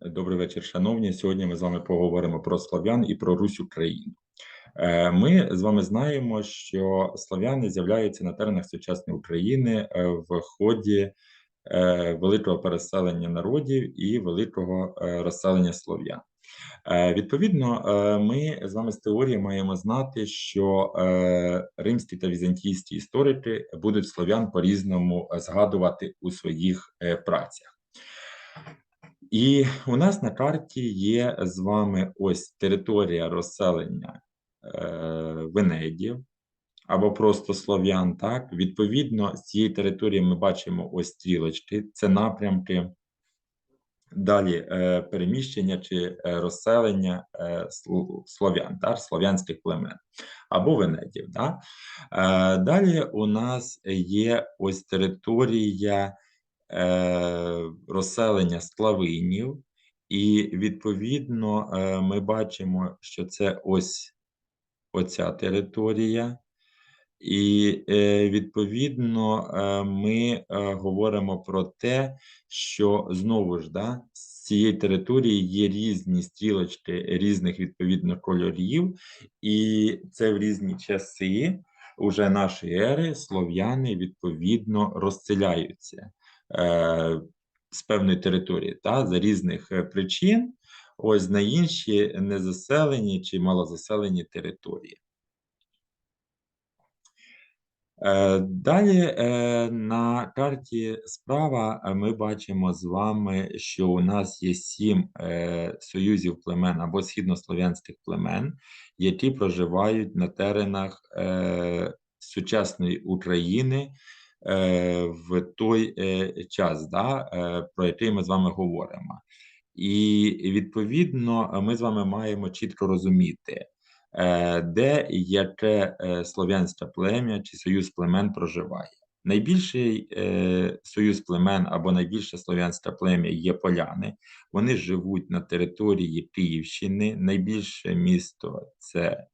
Добрий вечір, шановні. Сьогодні ми з вами поговоримо про слав'ян і про Русь Україну. Е, Ми з вами знаємо, що слав'яни з'являються на теренах сучасної України е, в ході е, великого переселення народів і великого розселення слов'ян. Відповідно, ми з вами з теорії маємо знати, що римські та візантійські історики будуть слов'ян по-різному згадувати у своїх працях. І у нас на карті є з вами ось територія розселення е, венедів або просто слов'ян. Так, відповідно, з цієї території ми бачимо ось стрілочки, це напрямки. Далі е, переміщення чи е, розселення е, слов'ян, так, слов'янських племен або венедів. Да? Далі у нас є ось територія розселення склавинів, і відповідно е, ми бачимо, що це ось оця територія. І е, відповідно е, ми е, говоримо про те, що знову ж да, з цієї території є різні стрілочки різних відповідно кольорів, і це в різні часи уже нашої ери слов'яни відповідно розселяються. е, з певної території та, за різних е, причин, ось на інші незаселені чи малозаселені території. Е, Далі е, на карті справа е, ми бачимо з вами, що у нас є сім е, союзів племен або східнослов'янських племен, які проживають на теренах е, сучасної України е, в той е, час, да, е, про який ми з вами говоримо. І відповідно ми з вами маємо чітко розуміти, е, де яке е, слов'янське плем'я чи союз племен проживає. Найбільший е, союз племен або найбільше слов'янське плем'я є поляни. Вони живуть на території Київщини. Найбільше місто це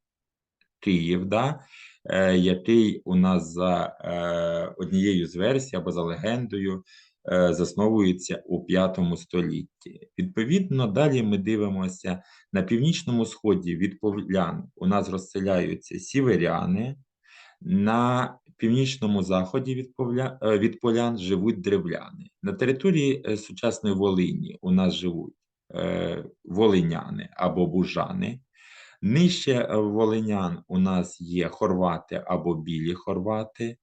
Київ, да? Е, який у нас за е, однією з версій або за легендою е, засновується у V столітті. Відповідно, далі ми дивимося на північному сході від полян у нас розселяються сіверяни, на північному заході від, повля... від полян живуть древляни. На території сучасної Волині у нас живуть волиняни або бужани. Нижче е, волинян у нас є хорвати або білі хорвати.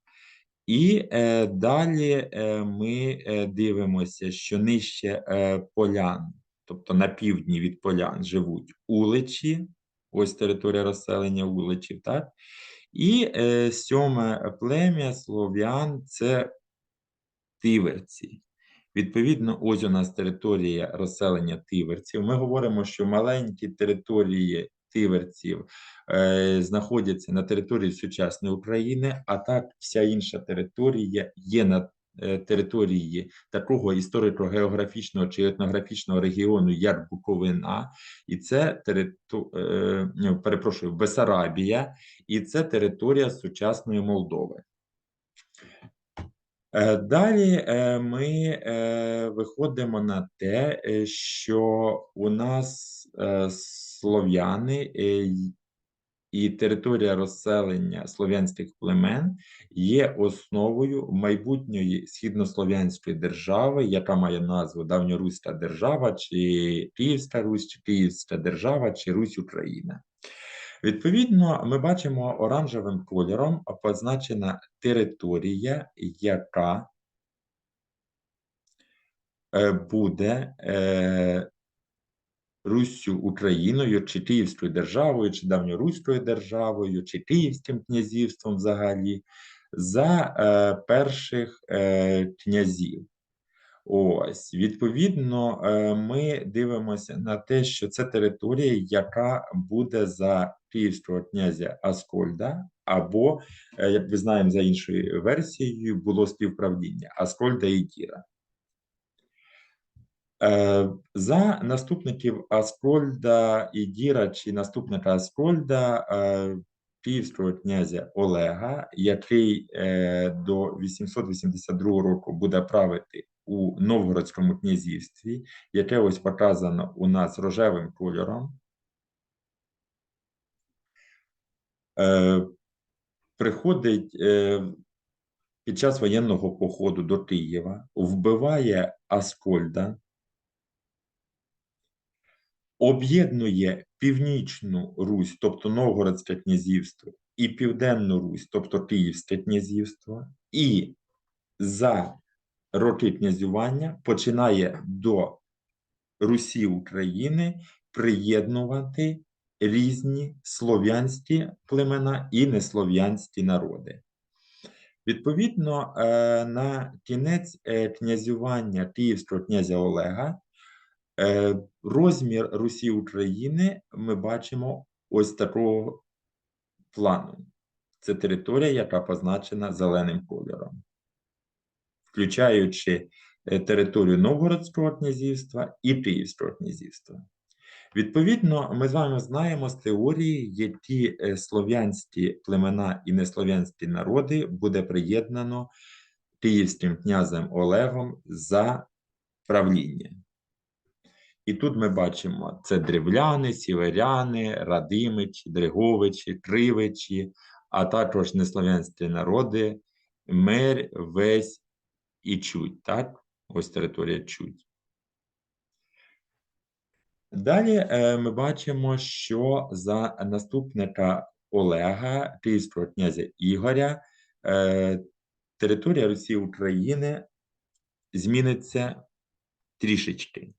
І е, далі е, ми е, дивимося, що нижче е, полян, тобто на півдні від полян, живуть уличі, ось територія розселення уличів, так? І е, сьоме плем'я слов'ян це тиверці. Відповідно, ось у нас територія розселення тиверців. Ми говоримо, що маленькі території тиверців е, знаходяться на території сучасної України, а так вся інша територія є на е, території такого історико-географічного чи етнографічного регіону, як Буковина, і це териту... е, перепрошую, Бесарабія, і це територія сучасної Молдови. Далі ми виходимо на те, що у нас слов'яни е, і територія розселення слов'янських племен є основою майбутньої східнослов'янської держави, яка має назву Давньоруська держава, чи Київська Русь, чи Київська держава, чи Русь Україна. Відповідно, ми бачимо оранжевим кольором позначена територія, яка е, буде е, Руссю Україною, чи Київською державою, чи давньоруською державою, чи Київським князівством взагалі за е, перших е, князів. Ось, відповідно, е, ми дивимося на те, що це територія, яка буде за київського князя Аскольда, або, е, як ви знаємо, за іншою версією, було співправління Аскольда і Кіра. Е, За наступників Аскольда і Діра, чи наступника Аскольда, е, київського князя Олега, який е, до 882 року буде правити у Новгородському князівстві, яке ось показано у нас рожевим кольором. Приходить під час воєнного походу до Києва, вбиває Аскольда, об'єднує Північну Русь, тобто Новгородське князівство, і Південну Русь, тобто Київське князівство, і за роки князювання починає до Русі України приєднувати різні слов'янські племена і неслов'янські народи. Відповідно, е, на кінець е, князювання Київського князя Олега розмір Русі України ми бачимо ось такого плану. Це територія, яка позначена зеленим кольором, включаючи територію Новгородського князівства і Київського князівства. Відповідно, ми з вами знаємо з теорії, які слов'янські племена і неслов'янські народи буде приєднано київським князем Олегом за правління. І тут ми бачимо це древляни, сіверяни, радимичі, дриговичі, кривичі, а також неслов'янські народи, Мер, Весь і Чуть. Так? Ось територія Чуть. Далі е, ми бачимо, що за наступника Олега, Київського князя Ігоря, е, територія Росії України зміниться трішечки.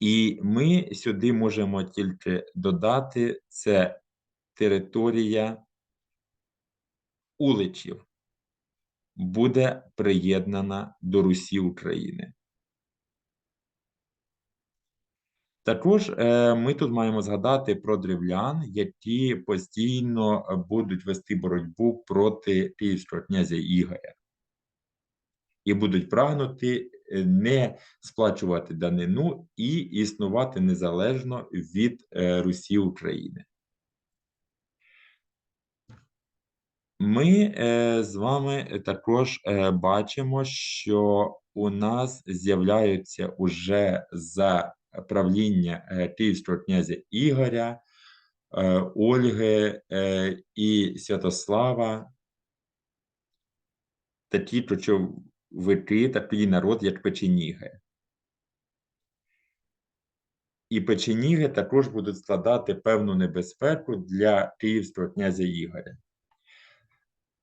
І ми сюди можемо тільки додати це територія Уличів буде приєднана до Русі України. Також е, ми тут маємо згадати про древлян, які постійно будуть вести боротьбу проти київського князя Ігоря і будуть прагнути не сплачувати данину і існувати незалежно від е, Русі України. Ми з вами також бачимо, що у нас з'являються уже за правління е, Київського князя Ігоря, е, Ольги е, і Святослава, такі кочовики, такий народ, як печеніги. І печеніги також будуть складати певну небезпеку для Київського князя Ігоря.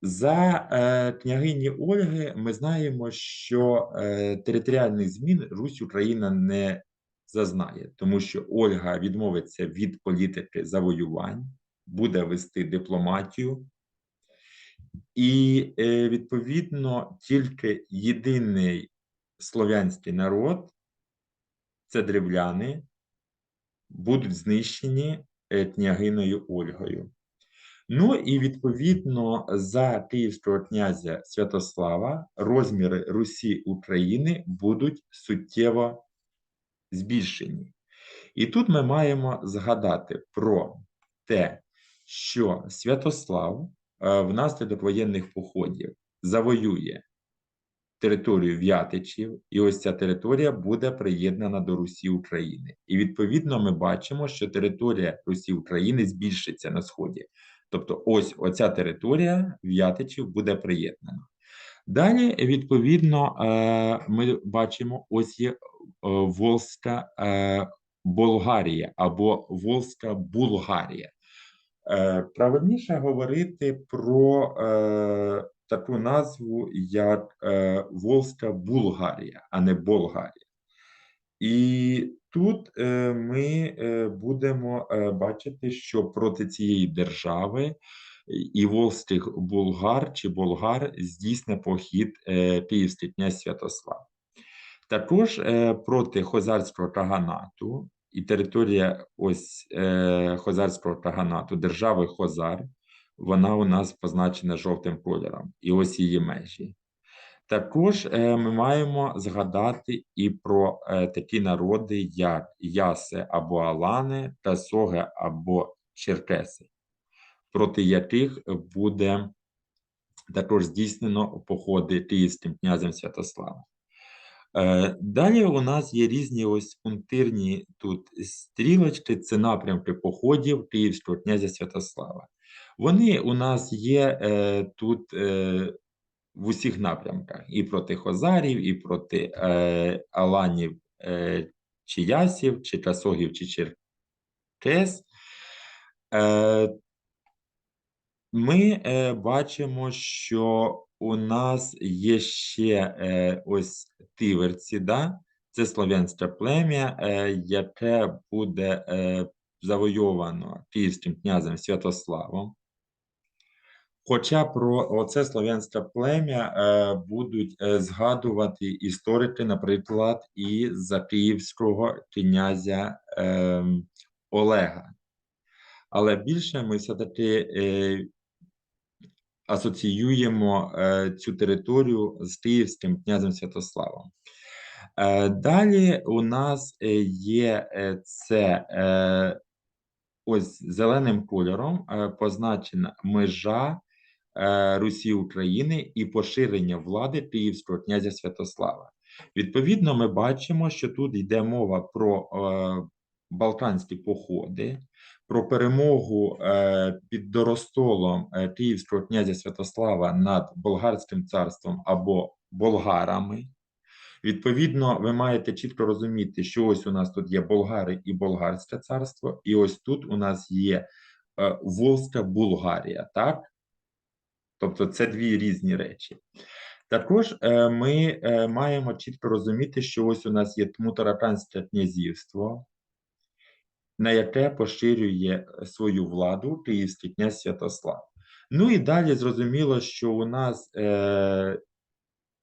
За е, княгині Ольги ми знаємо, що е, територіальних змін Русь Україна не зазнає, тому що Ольга відмовиться від політики завоювань, буде вести дипломатію, і, е, відповідно, тільки єдиний слов'янський народ це древляни, будуть знищені е, княгиною Ольгою. Ну і відповідно за київського князя Святослава розміри Русі України будуть суттєво збільшені. І тут ми маємо згадати про те, що Святослав внаслідок воєнних походів завоює територію В'ятичів, і ось ця територія буде приєднана до Русі України. І відповідно ми бачимо, що територія Русі України збільшиться на сході. Тобто, ось оця територія В'ятичів буде приєднана. Далі, відповідно, е, ми бачимо ось є Е, Волзька е, Болгарія або Волзька Булгарія. Е, правильніше говорити про таку назву, як Волзька Булгарія, а не Болгарія. І тут ми будемо бачити, що проти цієї держави і волзьких булгар чи болгар здійсне похід Київський князь Святослав. Також е, проти Хозарського каганату і територія ось е, Хозарського каганату, держави Хозар, вона у нас позначена жовтим кольором, і ось її межі. Також е, ми маємо згадати і про е, такі народи, як Яси або Алани та Соги або Черкеси, проти яких буде також здійснено походи київським князем Святославом. Е, Далі у нас є різні ось пунктирні тут стрілочки, це напрямки походів Київського князя Святослава. Вони у нас є е, тут е, в усіх напрямках: і проти Хозарів, і проти е, Аланів е, чи Ясів, чи Касогів, чи Черкес. Е, ми е, бачимо, що у нас є ще е, ось тиверці, да? це слов'янське плем'я, е, яке буде е, завойовано київським князем Святославом. Хоча про оце слов'янське плем'я е, будуть е, згадувати історики, наприклад, і за київського князя е, Олега. Але більше ми все-таки е, асоціюємо е, цю територію з Київським князем Святославом. Е, Далі у нас е, є це ось зеленим кольором позначена межа Русі України і поширення влади Київського князя Святослава. Відповідно, ми бачимо, що тут йде мова про Балканські походи, про перемогу е, під Доростолом е, Київського князя Святослава над Болгарським царством або болгарами. Відповідно, ви маєте чітко розуміти, що ось у нас тут є Болгари і Болгарське царство, і ось тут у нас є е, Волзька Булгарія, так? Тобто це дві різні речі. Також ми маємо чітко розуміти, що ось у нас є Тмутараканське князівство, на яке поширює свою владу Київський князь Святослав. Ну і далі зрозуміло, що у нас е,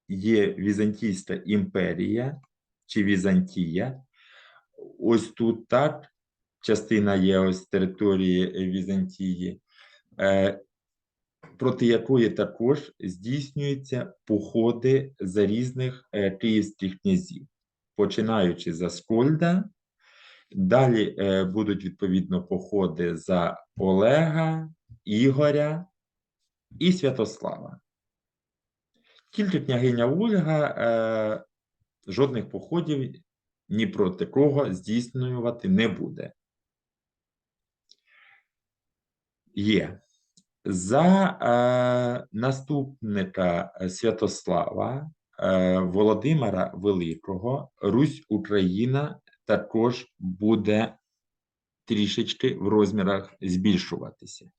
є Візантійська імперія чи Візантія. Ось тут так, частина є ось території Візантії, е, проти якої також здійснюються походи за різних е, київських князів, починаючи за Скольда. Далі е, будуть відповідно походи за Олега, Ігоря і Святослава. Тільки княгиня Ольга е, жодних походів ні проти кого здійснювати не буде. Є. За е, наступника Святослава е, Володимира Великого Русь Україна також буде трішечки в розмірах збільшуватися.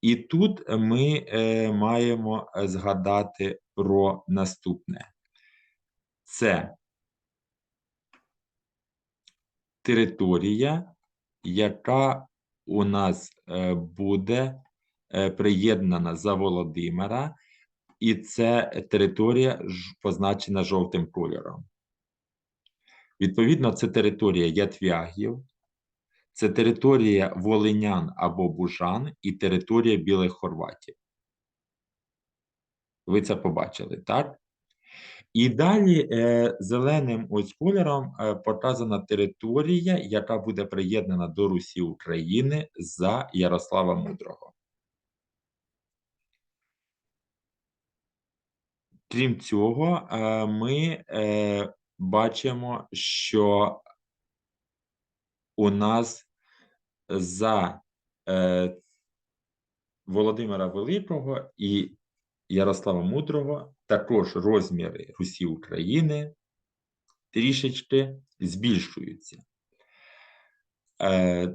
І тут ми е, маємо згадати про наступне: це територія, яка у нас е, буде е, приєднана за Володимира, і це територія позначена жовтим кольором. Відповідно, це територія Ятвягів, це територія Волинян або Бужан і територія Білих Хорватів. Ви це побачили, так? І далі е, зеленим ось кольором е, показана територія, яка буде приєднана до Русі України за Ярослава Мудрого. Крім цього, е, ми е, бачимо, що у нас за е, Володимира Великого і Ярослава Мудрого також розміри Русі України трішечки збільшуються. Е,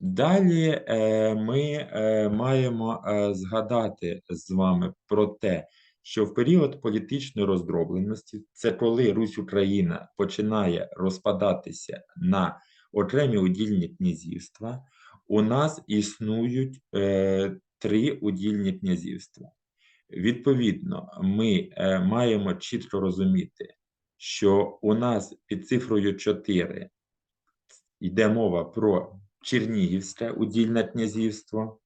Далі е, ми е, маємо е, згадати з вами про те, що в період політичної роздробленості, це коли Русь Україна починає розпадатися на окремі удільні князівства, у нас існують е, три удільні князівства. Відповідно, ми е, маємо чітко розуміти, що у нас під цифрою 4 йде мова про Чернігівське удільне князівство.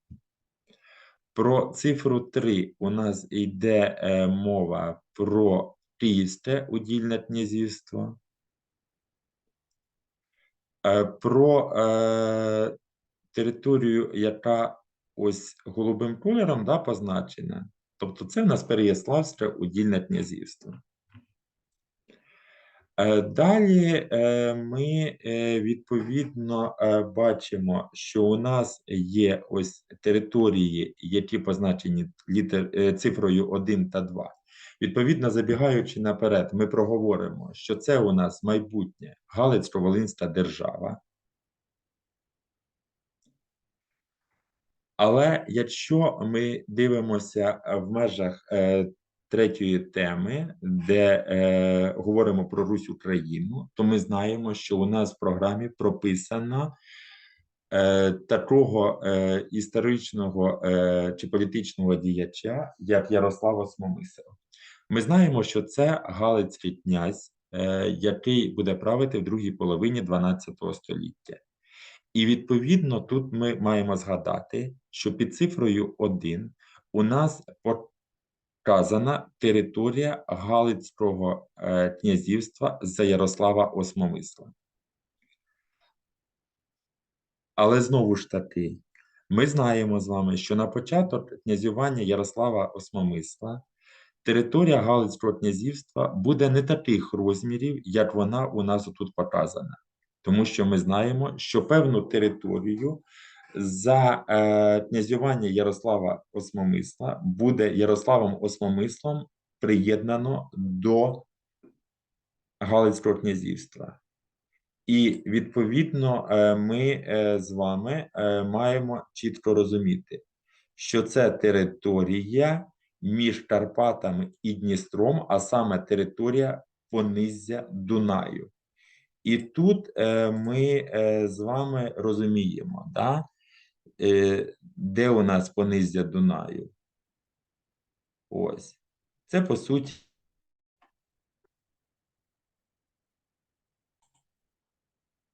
Про цифру 3 у нас йде е, мова про Київське удільне князівство. Е, про е, територію, яка ось голубим кольором да, позначена. Тобто це в нас Переяславське удільне князівство. Е, Далі е, ми е, відповідно бачимо, що у нас є ось території, які позначені літер, цифрою 1 та 2. Відповідно, забігаючи наперед, ми проговоримо, що це у нас майбутнє Галицько-Волинська держава. Але якщо ми дивимося в межах третьої теми, де е, говоримо про Русь Україну, то ми знаємо, що у нас в програмі прописано е, такого е, історичного е, чи політичного діяча, як Ярослав Осмомисел. Ми знаємо, що це Галицький князь, е, який буде правити в другій половині 12 століття. І відповідно тут ми маємо згадати, що під цифрою 1 у нас показана територія Галицького е, князівства за Ярослава Осмомисла. Але знову ж таки, ми знаємо з вами, що на початок князювання Ярослава Осмомисла територія Галицького князівства буде не таких розмірів, як вона у нас тут показана. Тому що ми знаємо, що певну територію за е, князювання Ярослава Осмомисла буде Ярославом Осмомислом приєднано до Галицького князівства. І відповідно е, ми е, з вами е, маємо чітко розуміти, що це територія між Карпатами і Дністром, а саме територія понизя Дунаю. І тут ми з вами розуміємо, да, де у нас понизя Дунаю. Ось. Це по суті